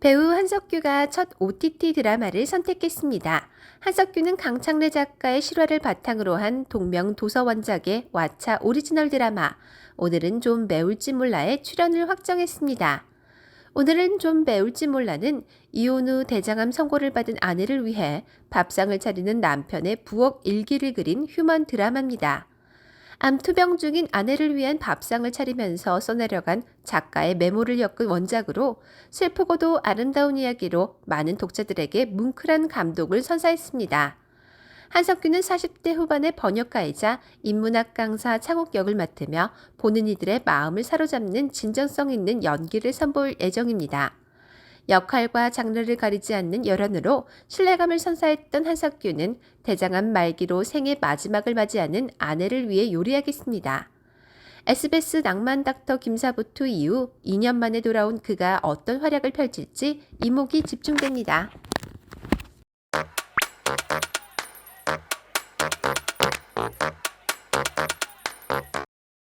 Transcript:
배우 한석규가 첫 OTT 드라마를 선택했습니다. 한석규는 강창래 작가의 실화를 바탕으로 한 동명 도서 원작의 왓챠 오리지널 드라마 오늘은 좀 매울지 몰라에 출연을 확정했습니다. 오늘은 좀 매울지 몰라는 이혼 후 대장암 선고를 받은 아내를 위해 밥상을 차리는 남편의 부엌 일기를 그린 휴먼 드라마입니다. 암투병 중인 아내를 위한 밥상을 차리면서 써내려간 작가의 메모를 엮은 원작으로 슬프고도 아름다운 이야기로 많은 독자들에게 뭉클한 감동을 선사했습니다. 한석규는 40대 후반의 번역가이자 인문학 강사 창욱 역을 맡으며 보는 이들의 마음을 사로잡는 진정성 있는 연기를 선보일 예정입니다. 역할과 장르를 가리지 않는 열연으로 신뢰감을 선사했던 한석규는 대장암 말기로 생애 마지막을 맞이하는 아내를 위해 요리하겠습니다. SBS 낭만 닥터 김사부투 이후 2년 만에 돌아온 그가 어떤 활약을 펼칠지 이목이 집중됩니다.